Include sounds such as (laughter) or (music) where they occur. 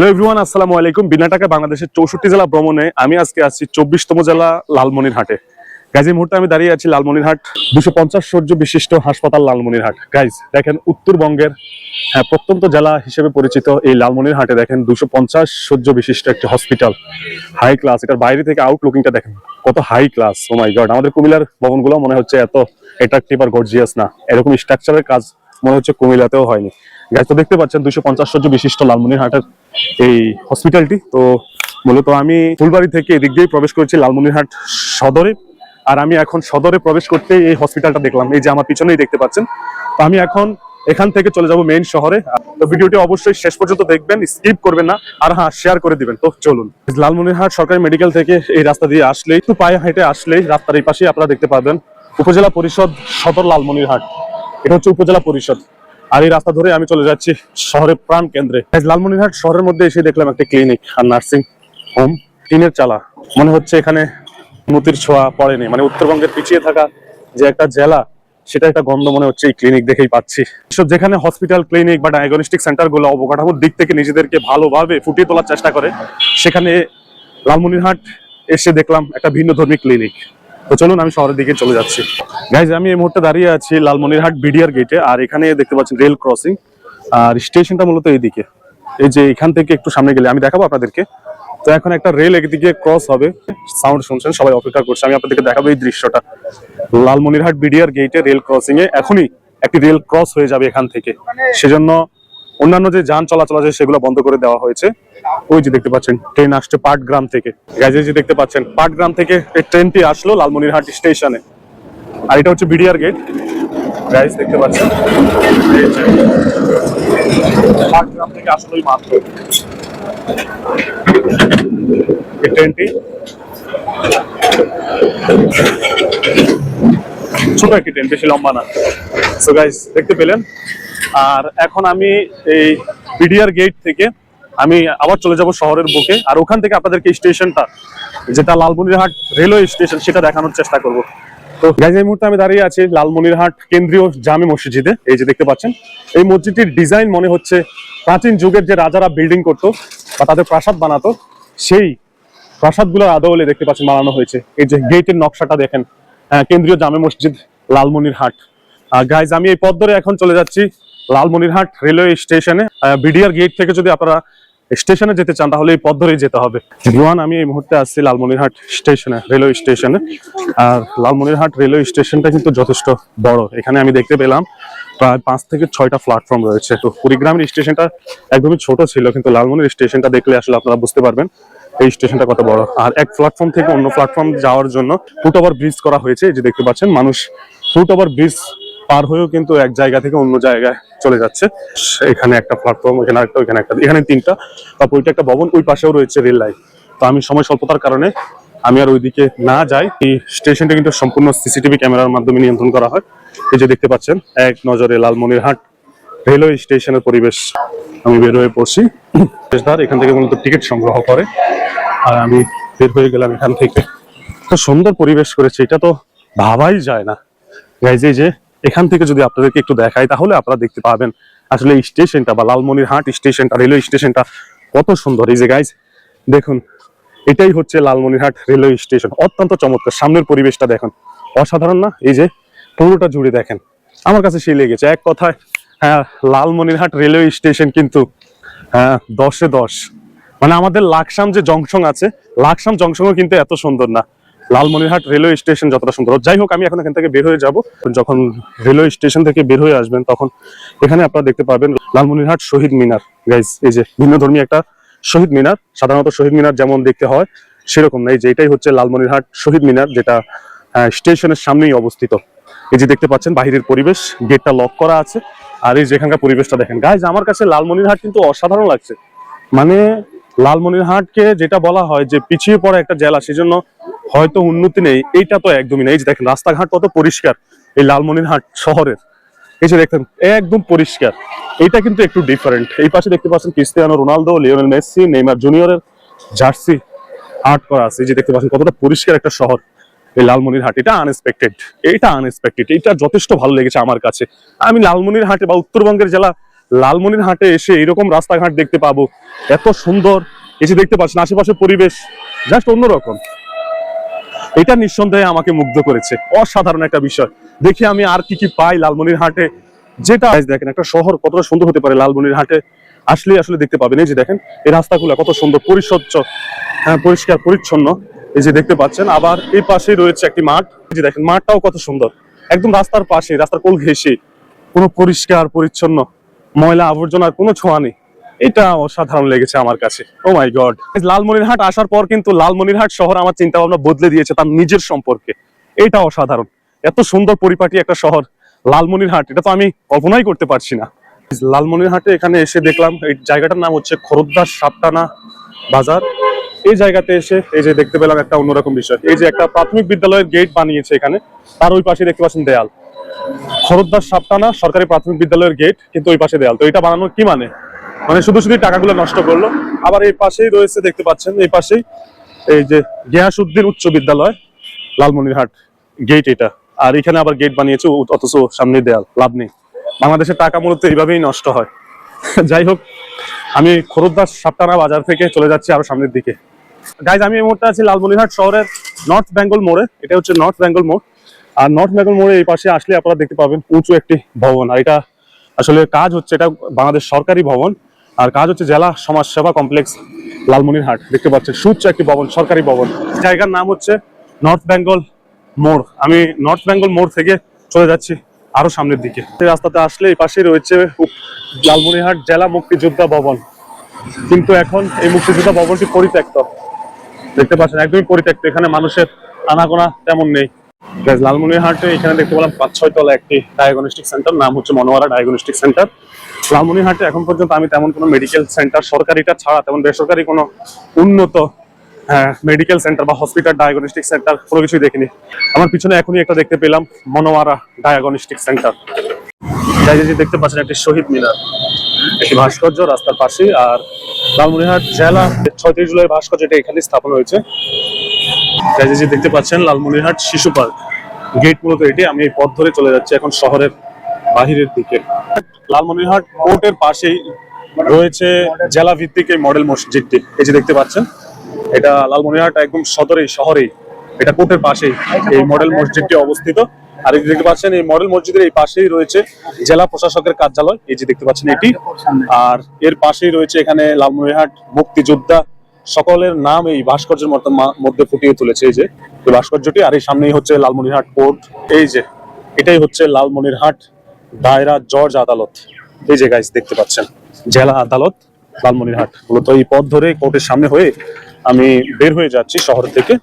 Hello everyone আসসালামু আলাইকুম। বিনা টাকা বাংলাদেশের চৌষট্টি জেলা ভ্রমণে আমি আজকে আছি চব্বিশতম জেলা লালমনিরহাটে। গাইজ এই মুহূর্তে আমি দাঁড়িয়ে আছি লালমনিরহাট দুশো পঞ্চাশ সহ্য বিশিষ্ট হাসপাতাল লালমনিরহাট। গাইজ দেখেন উত্তরবঙ্গের হ্যাঁ প্রত্যন্ত জেলা হিসেবে পরিচিত এই লালমনিরহাটে দেখেন দুশো পঞ্চাশ সহ্য বিশিষ্ট একটি হসপিটাল হাই ক্লাস এটার বাইরে থেকে আউটলুকিংটা দেখেন, কত high class oh my god আমাদের কুমিল্লার ভবনগুলো মনে হচ্ছে এত অ্যাট্রাকটিভ আর গর্জিয়াস না। এরকম স্ট্রাকচারের কাজ মনে হচ্ছে কুমিল্লাতেও হয়নি। গাইজ তো দেখতে পাচ্ছেন দুশো পঞ্চাশ সহ্য বিশিষ্ট লালমনিরহাটের এই হসপিটালটি তো মূলত আমি ফুলবাড়ি থেকে এদিক দিয়েই প্রবেশ করেছি লালমনিরহাট সদরে। আর আমি এখন সদরে প্রবেশ করতে এই হসপিটালটা দেখলাম। এই যে আমার পিছনেই দেখতে পাচ্ছেন। তো আমি এখন এখান থেকে চলে যাব মেইন শহরে। তো ভিডিওটি অবশ্যই শেষ পর্যন্ত দেখবেন স্কিপ করবেন না। আর হ্যাঁ শেয়ার করে দিবেন। তো চলুন। লালমনিরহাট সরকারি মেডিকেল থেকে এই রাস্তা দিয়ে আসলেই, একটু পায়ে হেঁটে আসলেই রাস্তার এই পাশেই আপনারা দেখতে পাবেন উপজেলা পরিষদ সদর লালমনিরহাট। এটা হচ্ছে উপজেলা পরিষদ। আর এই রাস্তা ধরে আমি চলে যাচ্ছি শহরের প্রাণ কেন্দ্রে। লালমনিরহাট শহরের মধ্যে এসে দেখলাম একটা ক্লিনিক আর নার্সিং হোম টিনের চালা। মনে হচ্ছে এখানে উন্নতির ছোঁয়া পড়েনি। মানে উত্তরবঙ্গের পিছিয়ে থাকা যে একটা জেলা, সেটা একটা গন্ধ মনে হচ্ছে এই ক্লিনিক দেখেই পাচ্ছি। এসব যেখানে হসপিটাল ক্লিনিক বা ডায়াগনস্টিক সেন্টারগুলো অবকাঠামোর দিক থেকে নিজেদেরকে ভালোভাবে ফুটিয়ে তোলার চেষ্টা করে, সেখানে লালমনিরহাট এসে দেখলাম একটা ভিন্ন ধর্মী ক্লিনিক তো চলুন আমি শহরের দিকে চলে যাচ্ছি। গাইজ আমি এই মুহূর্তে দাঁড়িয়ে আছি লালমনিরহাট বিডিআর গেটে আর এখানে দেখতে পাচ্ছেন রেল ক্রসিং আর স্টেশনটা মূলত এইদিকে। এই যে এখান থেকে একটু সামনে গেলে, আমি দেখাবো আপনাদেরকে। তো এখন একটা রেল একদিকে ক্রস হবে। সাউন্ড শুনছেন, সবাই অপেক্ষা করছে, আমি আপনাদেরকে দেখাবো এই দৃশ্যটা। লালমনিরহাট বিডিআর গেটে রেল ক্রসিং এ এখনই একটি রেল ক্রস হয়ে যাবে এখান থেকে। সেজন্য অন্যান্য যে যান চলাচল আছে সেগুলো বন্ধ করে দেওয়া হয়েছে। ওই যে দেখতে পাচ্ছেন ট্রেন আসছে পাটগ্রাম থেকে। গাইজে দেখতে পাচ্ছেন, পাটগ্রাম থেকে ট্রেনটি আসলো লালমনিরহাট স্টেশনে আর এটা হচ্ছে বিডিআর গেট গাইজ দেখতে পাচ্ছেন পাটগ্রাম থেকে আসলো এই মাত্র। ছোট একটি ট্রেন বেশি লম্বা না। সো গাইজ দেখতে পেলেন? আর এখন আমি এই বিডিআর গেট থেকে আমি আবার চলে যাব শহরের বুকে। আর ওখান থেকে আপনাদেরকে স্টেশনটা, যেটা লালমনিরহাট রেলওয়ে স্টেশন, সেটা দেখানোর চেষ্টা করব। তো গাইজ এই মুহূর্তে আমি দাঁড়িয়ে আছি লালমনিরহাট কেন্দ্রীয় জামে মসজিদে। এই যে দেখতে পাচ্ছেন, এই মসজিদটির ডিজাইন মনে হচ্ছে প্রাচীন যুগের যে রাজারা বিল্ডিং করতো বা তাদের প্রাসাদ বানাতো, সেই প্রাসাদগুলোর আদলে দেখতে পাচ্ছেন বানানো হয়েছে। এই যে গেটের নকশাটা দেখেন কেন্দ্রীয় জামে মসজিদ লালমনিরহাট। গাইজ আমি এই পথ ধরে এখন চলে যাচ্ছি লালমনিরহাট রেলওয়ে স্টেশনে। বিডিআর গেট থেকে যদি আপনারা স্টেশনে যেতে চান, তাহলে এই পথ ধরেই যেতে হবে। জুয়ান আমি এই মুহূর্তে আসছি লালমনিরহাট স্টেশনে, রেলওয়ে স্টেশনে। আর লালমনিরহাট রেলওয়ে স্টেশনটা কিন্তু যথেষ্ট বড়। এখানে আমি দেখতে পেলাম প্রায় পাঁচ থেকে ছয়টা প্ল্যাটফর্ম রয়েছে। তো কুড়িগ্রামের স্টেশনটা একদমই ছোট ছিল, কিন্তু লালমনির স্টেশনটা দেখলে আসলে আপনারা বুঝতে পারবেন এই স্টেশনটা কত বড়। আর এক প্ল্যাটফর্ম থেকে অন্য প্ল্যাটফর্ম যাওয়ার জন্য ফুট ওভার ব্রিজ করা হয়েছে। যে দেখতে পাচ্ছেন, মানুষ ফুট ওভার ব্রিজ পার হয়েও কিন্তু এক জায়গা থেকে অন্য জায়গায় চলে যাচ্ছে। এখানে একটা প্ল্যাটফর্ম এখানে একটা ওইখানে একটা, এখানে তিনটা। তারপর ওইটা একটা ভবন, ওই পাশেও রয়েছে রেল লাইন তো আমি সময় স্বল্পতার কারণে আমি আর ওইদিকে না যাই। এই স্টেশনটা কিন্তু সম্পূর্ণ সিসিটিভি ক্যামেরার মাধ্যমে নিয়ন্ত্রণ করা হয়। এই যে দেখতে পাচ্ছেন, এক নজরে লালমনিরহাট রেলওয়ে স্টেশনের পরিবেশ। আমি বের হয়ে পড়ছি। বেশধার এখান থেকে মূলত টিকিট সংগ্রহ করে। আর আমি বের হয়ে গেলাম এখান থেকে। তো সুন্দর পরিবেশ করেছে, এটা তো ভাবাই যায় না। গাইজ যে এখান থেকে যদি আপনাদেরকে একটু দেখাই, তাহলে আপনারা দেখতে পাবেন আসলে এই স্টেশনটা বা লালমনিরহাট স্টেশনটা, রেলওয়ে স্টেশনটা কত সুন্দর। এই যে গাইজ দেখুন, এটাই হচ্ছে লালমনিরহাট রেলওয়ে স্টেশন। অত্যন্ত চমৎকার। সামনের পরিবেশটা দেখুন। অসাধারণ না? এই যে পুরোটা জুড়ে দেখেন। আমার কাছে সেই লেগেছে। এক কথায় হ্যাঁ লালমনিরহাট রেলওয়ে স্টেশন কিন্তু হ্যাঁ দশে দশ। মানে আমাদের লাকসাম যে জংশন আছে, লাকসাম জংশনও কিন্তু এত সুন্দর না। লালমনিরহাট রেলওয়ে স্টেশন যতটা সুন্দর যাই হোক আমি এখন এখান থেকে বের হয়ে যাব। যখন রেলওয়ে স্টেশন থেকে বের হয়ে আসবেন তখন এখানে আপনারা দেখতে পাবেন লালমনিরহাট শহীদ মিনার। গাইজ এই যে ভিন্ন ধর্মী একটা শহীদ মিনার সাধারণত শহীদ মিনার যেমন দেখতে হয় সেরকম না। এই যে এটাই হচ্ছে লালমনিরহাট শহীদ মিনার যেটা আহ, স্টেশনের সামনেই অবস্থিত। এই যে দেখতে পাচ্ছেন বাহিরের পরিবেশ গেটটা লক করা আছে। আর এই যে এখানকার পরিবেশটা দেখেন। গাইজ আমার কাছে লালমনিরহাট কিন্তু অসাধারণ লাগছে। মানে লালমনিরহাটকে যেটা বলা হয় যে পিছিয়ে পড়া একটা জেলা সেজন্য হয়তো উন্নতি নেই, এইটা তো একদমই নেই। যে দেখেন, রাস্তাঘাট কত পরিষ্কার এই লালমনিরহাট শহরের। এই যে দেখেন, একদম পরিষ্কার। এটা কিন্তু একটু ডিফারেন্ট এই পাশে দেখতে পাচ্ছেন Cristiano Ronaldo, Lionel Messi, Neymar জুনিয়রের জার্সি আর্ট করা আছে। এই যে দেখতে পাচ্ছেন, কতটা পরিষ্কার একটা শহর এই লালমনিরহাট। এটা আনএক্সপেক্টেড এটা আনএক্সপেক্টেড এটা যথেষ্ট ভালো লেগেছে আমার কাছে। আমি লালমনিরহাটে বা উত্তরবঙ্গের জেলা লালমনিরহাটে এসে এরকম রাস্তাঘাট দেখতে পাবো। এত সুন্দর যে দেখতে পাচ্ছেন, আশেপাশের পরিবেশ জাস্ট অন্যরকম। এটা নিঃসন্দেহে আমাকে মুগ্ধ করেছে। অসাধারণ একটা বিষয়। দেখি আমি আর কি কি পাই লালমনির হাটে যেটা দেখেন একটা শহর কতটা সুন্দর হতে পারে লালমনির হাটে আসলে আসলে দেখতে পাবেন। এই যে দেখেন এই রাস্তাগুলো কত সুন্দর পরিস্বচ্ছ হ্যাঁ, পরিষ্কার পরিচ্ছন্ন। এই যে দেখতে পাচ্ছেন আবার এই পাশেই রয়েছে একটি মাঠ। এই যে দেখেন মাঠটাও কত সুন্দর। একদম রাস্তার পাশে রাস্তার কোল ঘেঁষে। কোনো পরিষ্কার পরিচ্ছন্ন ময়লা আবর্জনার কোনো ছোঁয়া নেই। এটা অসাধারণ লেগেছে আমার কাছে। ও মাই গড লালমনিরহাট আসার পর কিন্তু লালমনিরহাট শহর আমার চিন্তা ভাবনা বদলে দিয়েছে তার নিজের সম্পর্কে। এটা অসাধারণ। এত সুন্দর পরিপাটি একটা শহর, লালমনিরহাট, এটা তো আমি কল্পনাই করতে পারছি না। লালমনিরহাটে এখানে এসে দেখলাম, এই জায়গাটার নাম হচ্ছে খরদ্দার সাপটানা বাজার। এই জায়গাতে এসে, এই যে দেখতে পেলাম একটা অন্যরকম বিষয়। এই যে একটা প্রাথমিক বিদ্যালয়ের গেট বানিয়েছে এখানে, তার ওই পাশে দেখতে পাচ্ছেন দেয়াল। খরদ্দার সাপটানা সরকারি প্রাথমিক বিদ্যালয়ের গেট, কিন্তু ওই পাশে দেয়াল। তো এটা বানানোর কি মানে? মানে শুধু শুধু টাকাগুলো নষ্ট করল। আবার এই পাশেই রয়েছে, দেখতে পাচ্ছেন, এই পাশেই এই যে গিয়াসউদ্দিন উচ্চ বিদ্যালয়, লালমনিরহাট গেট এটা। আর এখানে আবার গেট বানিয়েছে অথচ সামনে দেয়াল, লাভ নেই। বাংলাদেশের টাকা মূলত এইভাবেই নষ্ট হয়। (laughs) যাই হোক, আমি খরদ্দার সাপটানা বাজার থেকে চলে যাচ্ছি আরও সামনের দিকে। গাইজ আমি এই মুহূর্তে আছি লালমনিরহাট শহরের নর্থ বেঙ্গল মোড়ে। এটা হচ্ছে নর্থ বেঙ্গল মোড়। আর নর্থ বেঙ্গল মোড়ে এই পাশে আসলে আপনারা দেখতে পাবেন উঁচু একটি ভবন। আর এটা আসলে কাজ হচ্ছে, এটা বাংলাদেশ সরকারি ভবন। আর কাজ হচ্ছে জেলা সমাজ সেবা কমপ্লেক্স লালমনিরহাট। দেখতে পাচ্ছেন সুচ্চ একটি ভবন, সরকারি ভবন। জায়গার নাম হচ্ছে নর্থ বেঙ্গল মোড়। আমি নর্থ বেঙ্গল মোড় থেকে চলে যাচ্ছি আরও সামনের দিকে। রাস্তাতে আসলে এই পাশে রয়েছে লালমনিরহাট জেলা মুক্তিযোদ্ধা ভবন। কিন্তু এখন এই মুক্তিযোদ্ধা ভবনটি পরিত্যক্ত। দেখতে পাচ্ছেন, একদমই পরিত্যক্ত। এখানে মানুষের আনাগোনা তেমন নেই। লালমনিরহাটে এখানে দেখতে পেলাম পাঁচ, ছয় তলা একটি ডায়াগনস্টিক সেন্টার নাম হচ্ছে মনোয়ারা ডায়াগনস্টিক সেন্টার লালমনিরহাটে এখন পর্যন্ত আমি তেমন কোনো মেডিকেল সেন্টার সরকারিটা ছাড়া তেমন বেসরকারি কোনো উন্নত মেডিকেল সেন্টার বা হসপিটাল ডায়াগনস্টিক সেন্টার কোনো কিছুই দেখিনি। আমার পিছনে এখনই একটা দেখতে পেলাম মনোয়ারা ডায়াগনস্টিক সেন্টার যাই দেখতে পাচ্ছেন, একটি শহীদ মিনার। একটি ভাস্কর্য রাস্তার পাশে আর লালমনিরহাট জেলা ছয়ত্রিশ জুলাই ভাস্কর্য এটা এখানে স্থাপন হয়েছে। যে দেখতে পাচ্ছেন, লালমনিরহাট শিশু পার্ক। গেট মূলত এটি, আমি এই পথ ধরে চলে যাচ্ছি এখন শহরের বাহিরের দিকে। লালমনিরহাট কোর্টের পাশেই রয়েছে জেলা ভিত্তিক এই মডেল মসজিদটি। এই যে দেখতে পাচ্ছেন, এটা লালমনিরহাট একদম সদরেই, শহরেই, এটা কোর্টের পাশেই এই মডেল মসজিদটি অবস্থিত। আর এই দেখতে পাচ্ছেন, এই মডেল মসজিদের এই পাশেই রয়েছে জেলা প্রশাসকের কার্যালয়। এই যে দেখতে পাচ্ছেন এটি। আর এর পাশেই রয়েছে এখানে লালমনিরহাট মুক্তিযোদ্ধা। সকলের নাম এই ভাস্কর্যের মধ্যে ফুটিয়ে তুলেছে এই যে। এই ভাস্কর্যটি আর এই সামনেই হচ্ছে লালমনিরহাট কোর্ট এই যে, এটাই হচ্ছে লালমনিরহাট দায়রা জর্জ আদালত। এই যে গাইস দেখতে পাচ্ছেন, জেলা আদালত লালমনিরহাট। মূলত এই পথ ধরে কোর্টের সামনে হয়ে আমি বের হয়ে যাচ্ছি শহর থেকে।